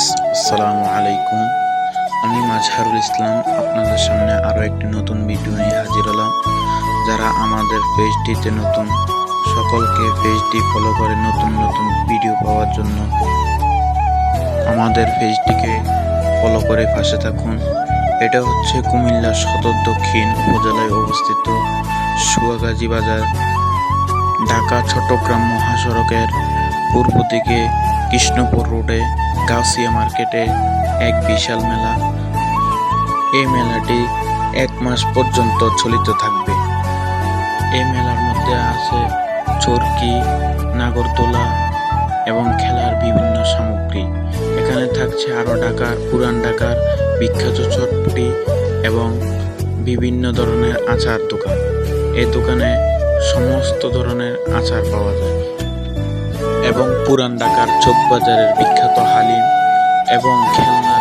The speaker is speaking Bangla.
ফ্রেন্ডস আসসালামু আলাইকুম। আমি মাজহারুল ইসলাম, আপনাদের সামনে আরও একটি নতুন ভিডিও নিয়ে হাজির হলাম। যারা আমাদের পেজটিতে নতুন, সকলকে পেজটি ফলো করে নতুন নতুন ভিডিও পাওয়ার জন্য আমাদের পেজটিকে ফলো করে পাশে থাকুন। এটা হচ্ছে কুমিল্লা সদর দক্ষিণ উপজেলায় অবস্থিত সুয়াগাজী বাজার, ঢাকা, চট্টগ্রাম মহাসড়কের পূর্ব দিকে কৃষ্ণপুর রোডে, গাউসিয়া মার্কেটে এক বিশাল মেলা। এই মেলাটি এক মাস পর্যন্ত চলিত থাকবে। এই মেলার মধ্যে আছে চরকি, নাগরদোলা এবং খেলার বিভিন্ন সামগ্রী। এখানে থাকছে আরও ঢাকার, পুরান ঢাকার বিখ্যাত চটপটি এবং বিভিন্ন ধরনের আচার দোকান। এই দোকানে সমস্ত ধরনের আচার পাওয়া যায়। এবং পুরান ঢাকার চোখবাজারের বিখ্যাত হালিম এবং খেলনা